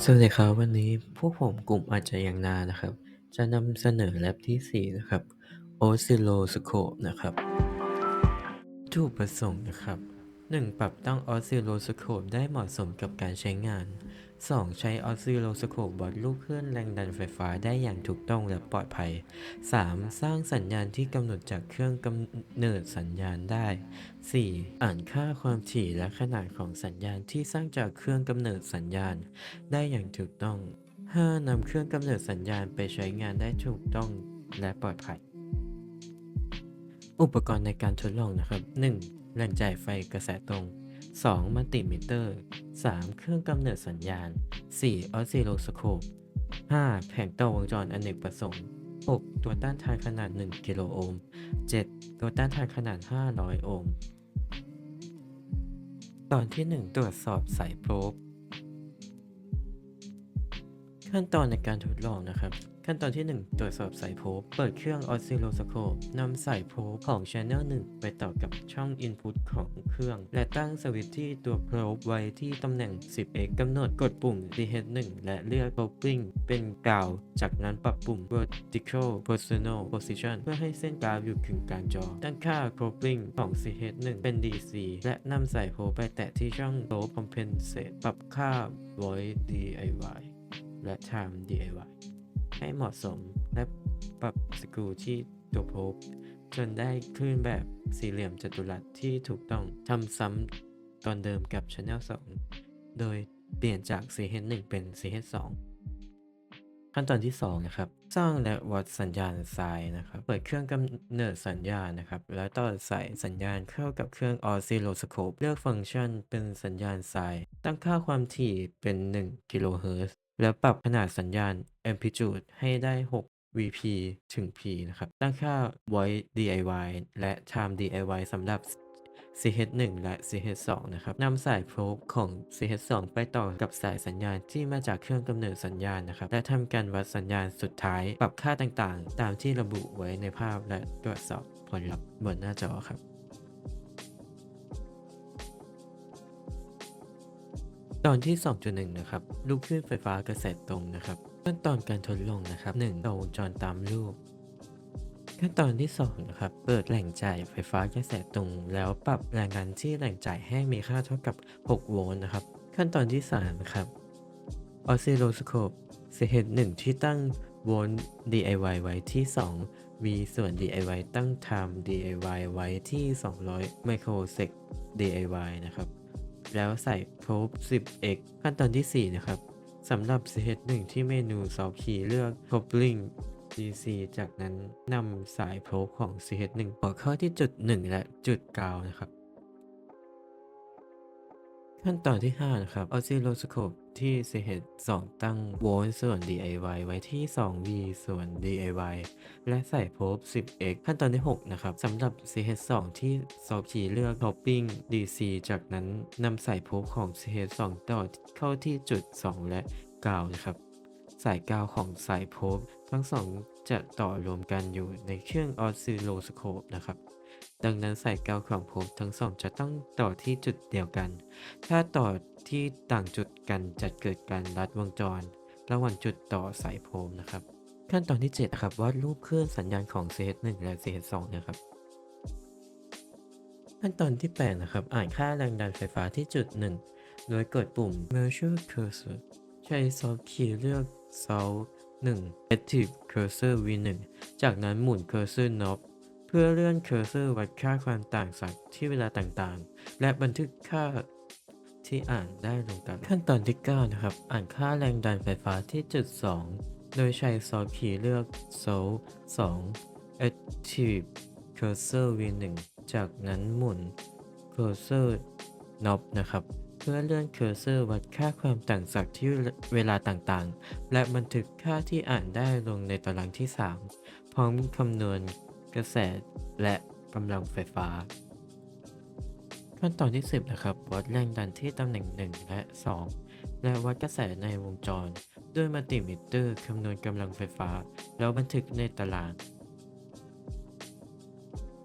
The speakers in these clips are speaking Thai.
สวัสดีครับวันนี้พวกผมกลุ่มอาจจะยังนานะครับ จะนำเสนอแลบที่ 4 นะครับ Oscilloscope นะครับถูกประสงค์นะครับ 1. ปรับตั้ง Oscilloscope ได้เหมาะสมกับการใช้งาน 2. ใช้ Oscilloscope วัดลูกคลื่นแรงดันไฟฟ้าได้อย่างถูกต้องและปลอดภัย 3. สร้างสัญญาณที่กำหนดจากเครื่องกำเนิดสัญญาณได้ 4. อ่านค่าความถี่และขนาดของสัญญาณที่สร้างจากเครื่องกำเนิดสัญญาณ ได้อย่างถูกต้อง 5. นำเครื่องกำเนิดสัญญาณไปใช้งานได้ถูกต้องและปลอดภัย อุปกรณ์ในการทดลองนะครับ 1. แหล่งจ่ายไฟกระแสตรง 2. มัลติมิเตอร์ 3. เครื่องกำเนิดสัญญาณ 4. ออสซิโลสโคป 5. แผงต่อวงจรอเนกประสงค์ 6. ตัวต้านทานขนาด 1 กิโลโอห์ม 7. ตัวต้านทานขนาด 500 โอห์ม ตอนที่ 1 ตรวจสอบสายโพรบ ขั้นตอนในการทดลองนะครับ ขั้นตอนที่ 1 ตรวจสอบสายโพบเปิดเครื่องออสซิโลสโคปนำสายโพบของ Channel 1 ไปต่อกับช่อง Input ของเครื่อง และตั้งสวิตช์ที่ตัวโพบไว้ที่ตำแหน่ง 10x กำหนดกดปุ่ม CH1 และเลือก Coupling เป็นกาว จากนั้นปรับปุ่ม Vertical Personal Position เพื่อให้เส้นกราฟอยู่กึ่งกลางจอ ตั้งค่า Coupling ของ CH1 เป็น DC และนำสายโพบไปแตะที่ช่อง Low Compensate ปรับค่า Void DIY และ Time DIY ให้เหมาะสมและปรับสกรูที่ตัวโพบ จนได้คลื่นแบบสี่เหลี่ยมจัตุรัสที่ถูกต้องทำซ้ำตอนเดิมกับ Channel 2 โดยเปลี่ยนจาก CH1 เป็น CH2 ขั้นตอนที่ 2 นะครับ สร้างและวัดสัญญาณทรายนะครับ เปิดเครื่องกำเนิดสัญญาณนะครับ แล้วต่อสายสัญญาณเข้ากับเครื่อง Oscilloscope เลือกฟังก์ชันเป็นสัญญาณทราย ตั้งค่าความถี่เป็น 1 กิโลเฮิรตซ์ แล้วปรับขนาดสัญญาณ amplitude ให้ได้ 6 VP ถึง P นะครับ ตั้งค่า void DIY และ time DIY สำหรับ CH1 และ CH2 นะครับนำสายโพบของ CH2 ไปต่อกับสายสัญญาณที่มาจากเครื่องกำเนิดสัญญาณนะครับ และทำการวัดสัญญาณสุดท้าย ปรับค่าต่างๆ ตามที่ระบุไว้ในภาพและตรวจสอบผลลัพธ์บนหน้าจอครับ ตอนที่ 2.1 นะครับ ลูกคลื่นไฟฟ้ากระแสตรงนะครับ ขั้นตอนการทดลองนะครับ 1. ต่อวงจรตามรูป ขั้นตอนที่ 2 นะครับ เปิดแหล่งจ่ายไฟฟ้ากระแสตรง แล้วปรับแรงดันที่แหล่งจ่ายให้มีค่าเท่ากับ 6 โวลต์นะครับ ขั้นตอนที่3นะครับ Oscilloscope CH1 ที่ตั้งโวลต์ DIY ไว้ที่ 2 V ส่วน DIY ตั้ง Time DIY ไว้ที่ 200 Microsec DIY นะครับ แล้วใส่โพบ 10x ขั้นตอนที่ 4 นะครับสำหรับ CH1 ที่เมนู Solve Key เลือก Coupling DC จากนั้นนำสายโพบของ CH1 ต่อเข้าที่จุด 1 และจุดกาวนะครับ ขั้นตอนที่ 5 นะครับ Oscilloscope ที่ CH2 ตั้งโวลต์ส่วน DIY ไว้ที่ 2V ส่วน DIY และใส่โพบ 10x ขั้นตอนที่ 6 นะครับสำหรับ CH2 ที่ Solve Key เลือก Topping DC จากนั้นนำสายโพบของ CH2 ต่อเข้าที่จุด 2 และกาวนะครับ สายกาวของสายโพบทั้งสองจะต่อรวมกันอยู่ในเครื่อง Oscilloscope นะครับ ดังนั้นสายกาวของโพบทั้งสองจะต้องต่อที่จุดเดียวกัน ถ้าต่อที่ต่างจุดกันจะเกิดการลัดวงจร ระหว่างจุดต่อสายโพมนะครับ ขั้นตอนที่7นะครับวาดรูปคลื่นสัญญาณของ CH1 และ CH2 นะครับ ขั้นตอนที่8นะครับอ่านค่าแรงดันไฟฟ้าที่จุด 1 โดยกดปุ่ม Measure Cursor ใช้ Soft Key เลือก Solve 1 Active Cursor V1 จากนั้นหมุน Cursor Knob พื่อเลื่อนเคอร์เซอร์วัดค่าความต่างจากย์ที่เวลาต่างๆ และบันทึกค่าที่อ่านได้ลงกัน ขั้นตอนที่ 9 นะครับ อ่านค่าแรงดันไฟฟ้าที่จุด 2 โดยใช้ซอฟต์คีเลือก Sol 2 Active Cursor V1 จากนั้นหมุน Cursor Knob นะครับ เพื่อเลื่อนเคอร์เซอร์วัดค่าความต่างจากย์ที่เวลาต่างๆ และบันทึกค่าที่อ่านได้ลงในตารางที่ 3 พร้อมคำนวณ กระแสและกำลังไฟฟ้า ขั้นตอนที่ 10 นะครับ วัดแรงดันที่ตำแหน่ง 1 และ 2 และวัดกระแสในวงจร ด้วยมัลติมิเตอร์คำนวณกำลังไฟฟ้า แล้วบันทึกในตาราง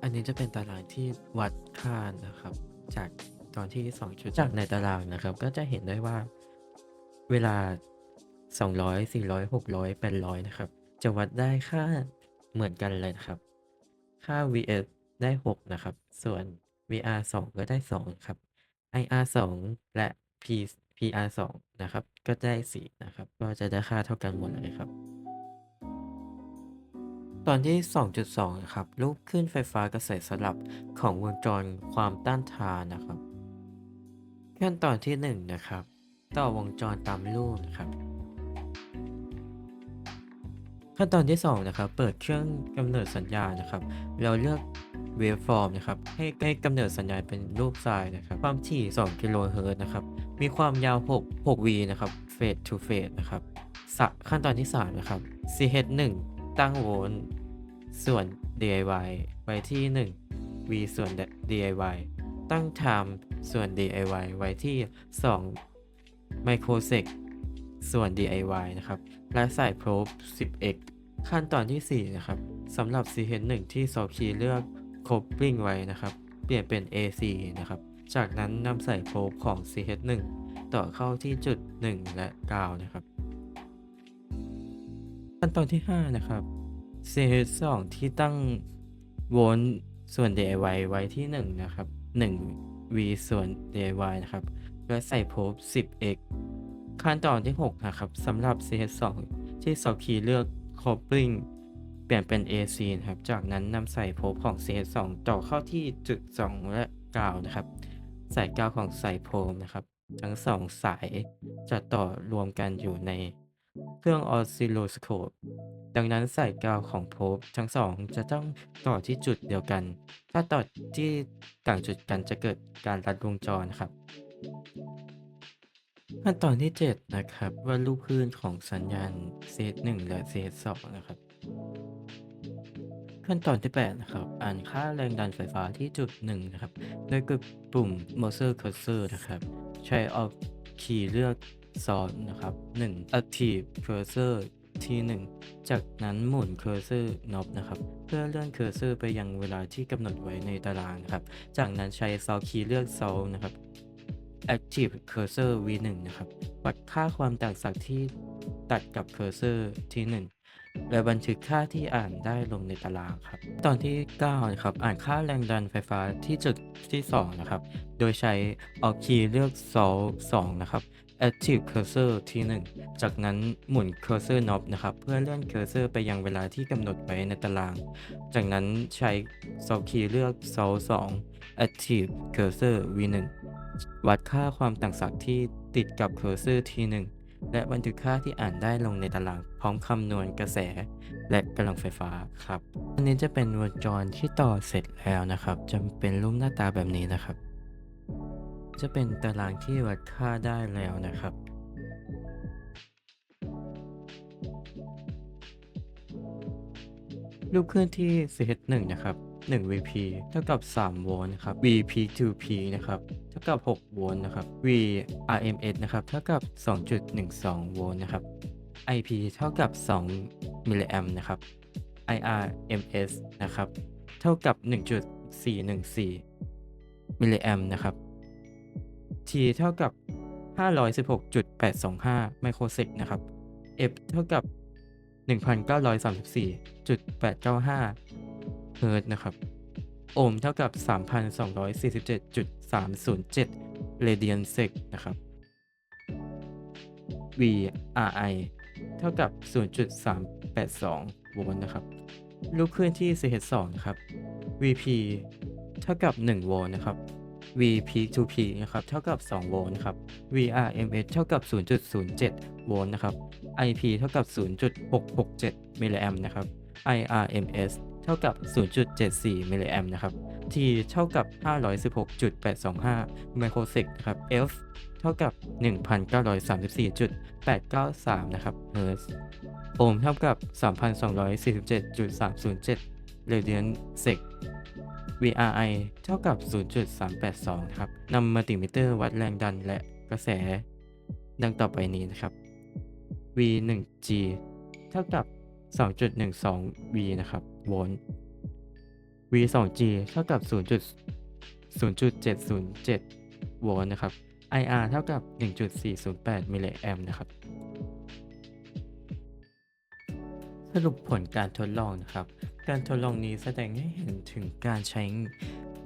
อันนี้จะเป็นตารางที่วัดค่านะครับ จากตอนที่ 2 ชุดจากในตารางนะครับ ก็จะเห็นได้ว่าเวลา 200 400 600 800 นะครับ จะวัดได้ค่าเหมือนกันเลยนะครับ ค่า vs ได้ 6 นะครับ ส่วน vr 2 ก็ได้ 2 ครับ ir 2 และ p pr 2 นะครับ ก็ได้ 4 นะครับ ก็จะได้ค่าเท่ากันหมดเลยครับ ตอนที่ 2.2 นะครับ รูปคลื่นไฟฟ้ากระแสสลับของวงจรความต้านทานนะครับ ขั้นตอนที่ 1 นะครับ ต่อวงจรตามรูปนะครับ ขั้นตอนที่2นะครับเปิดเครื่องกำเนิดสัญญาณนะครับ เราเลือก waveform นะครับให้ให้กำเนิดสัญญาณเป็นรูปทรายนะครับความถี่ 2 กิโลเฮิรตซ์นะครับมีความยาว 6 6 V นะครับ phase to phase นะครับสะขั้นตอนที่ 3 นะครับ CH1 ตั้งโวลต์ส่วน DIY ไว้ที่ 1 V ส่วน DIY ตั้ง time ส่วน DIY ไว้ที่2 microsec ส่วน DIY นะครับและใส่ probe 10x ขั้นตอนที่ 4 นะครับสำหรับ CH1 ที่ซอฟคีเลือก coupling ไว้นะครับ เปลี่ยนเป็น AC นะครับ จากนั้นนำใส่ probe ของ CH1 ต่อเข้าที่จุด 1 และกาวนะครับ ขั้นตอนที่ 5 นะครับ CH2 ที่ตั้งโวลต์ส่วน DIY ไว้ที่ 1 นะครับ 1 V ส่วน DIY นะครับ และใส่ probe 10x ขั้นตอนที่ 6 นะครับสำหรับ CH2 ที่ซอฟคีเลือก coupling เปลี่ยนเป็น AC นะครับ จากนั้นนำใส่โพบของ CH2 ต่อเข้าที่จุด 2 และกาวนะครับ สายกาวของสายโพมนะครับ ทั้ง 2 สายจะต่อรวมกันอยู่ในเครื่องออสซิโลสโคปดังนั้นสายกาวของโพบทั้ง2จะต้องต่อที่จุดเดียวกัน ถ้าต่อที่ต่างจุดกันจะเกิดการรัดวงจรครับ ขั้นตอนที่ 7 นะครับว่าดรูปคลื่นของสัญญาณ CH1 และ CH2 นะครับ ขั้นตอนที่ 8 นะครับ อ่านค่าแรงดันไฟฟ้าที่จุด 1 นะครับ โดยกดปุ่ม Motor Cursor นะครับ ใช้ออกคีย์เลือกซอนนะครับ 1 Active Cursor ที่ 1 จากนั้นหมุน Cursor Knob นะครับ เพื่อเลื่อน Cursor ไปยังเวลาที่กำหนดไว้ในตารางนะครับ จากนั้นใช้ซอคีย์เลือก Sol นะครับ Active Cursor V1 นะครับวัดค่าความต่างศักย์ที่ตัดกับ Cursor ที่ 1 และบันทึกค่าที่อ่านได้ลงในตารางครับ ตอนที่9นะครับอ่านค่าแรงดันไฟฟ้าที่จุดที่ 2 นะครับ โดยใช้ออกคีย์เลือก Sol 2นะครับ Active Cursor ที่ 1 จากนั้นหมุน Cursor Knob นะครับ เพื่อเลื่อน Cursor ไปยังเวลาที่กำหนดไว้ในตาราง จากนั้นใช้ Sol key เลือก Sol 2 Active Cursor V1 วัดค่าความต่างศักย์ที่ติดกับ Cursor ที่1และบันทึกค่าที่อ่านได้ลงในตารางพร้อมคำนวณกระแส และกำลังไฟฟ้าครับ อันนี้จะเป็นวงจรที่ต่อเสร็จแล้วนะครับ จะเป็นรูปหน้าตาแบบนี้นะครับ จะเป็นตารางที่วัดค่าได้แล้วนะครับรูปเคลื่อนที่ CH1 นะครับ 1 VP เท่ากับ 3 โวลต์นะครับ VP to P นะครับ ท่ากับ 6 โวลต์นะครับ VRMS นะครับเท่ากับ 2.12 โวลต์นะครับ IP เท่ากับ 2 มิลลิแอมป์นะครับ IRMS นะครับ เท่ากับ 1.414 มิลลิแอมป์นะครับ T เท่ากับ 516.825 ไมโครเซกนะครับ F เท่ากับ 1,934.895 เฮิร์ตซ์นะครับ โอห์มเท่ากับ 3,247.307เรเดียนเซกนะครับ VRI เท่ากับ 0.382 โวลต์นะครับ ลูกคลื่นที่ CH2 นะครับ VP เท่ากับ 1 โวลต์นะครับ VP to P นะครับ เท่ากับ 2 โวลต์นะครับ VRMS เท่ากับ 0.07 โวลต์นะครับ IP เท่ากับ 0.667 มิลลิแอมป์นะครับ IRMS เท่ากับ 0.74มิลลิแอมป์นะครับ T เท่ากับ 516.825ไมโครเซกนะครับ F เท่ากับ 1,934.893 นะครับเฮิร์ตซ์โอห์มเท่ากับ 3,247.307เรเดียนเซก VRI เท่ากับ 0.382 นะครับ นำมัลติมิเตอร์วัดแรงดันและกระแส ดังต่อไปนี้นะครับ V1G เท่ากับ 2.12 V นะครับ โวลต์ V2G เท่ากับ 0.0707 โวลต์นะครับ IR เท่ากับ 1.408 มิลลิแอมป์นะครับ สรุปผลการทดลองนะครับ การทดลองนี้แสดงให้เห็นถึงการใช้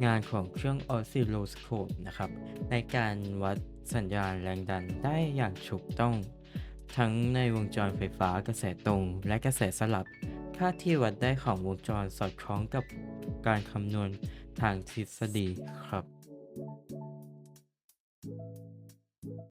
งานของเครื่องออสซิลโลสโคปนะครับ ในการวัดสัญญาณแรงดันได้อย่างถูกต้อง ทั้งในวงจรไฟฟ้ากระแสตรงและกระแสสลับ ค่าที่วัดได้ของวงจรสอดคล้องกับการคำนวณทางทฤษฎีครับ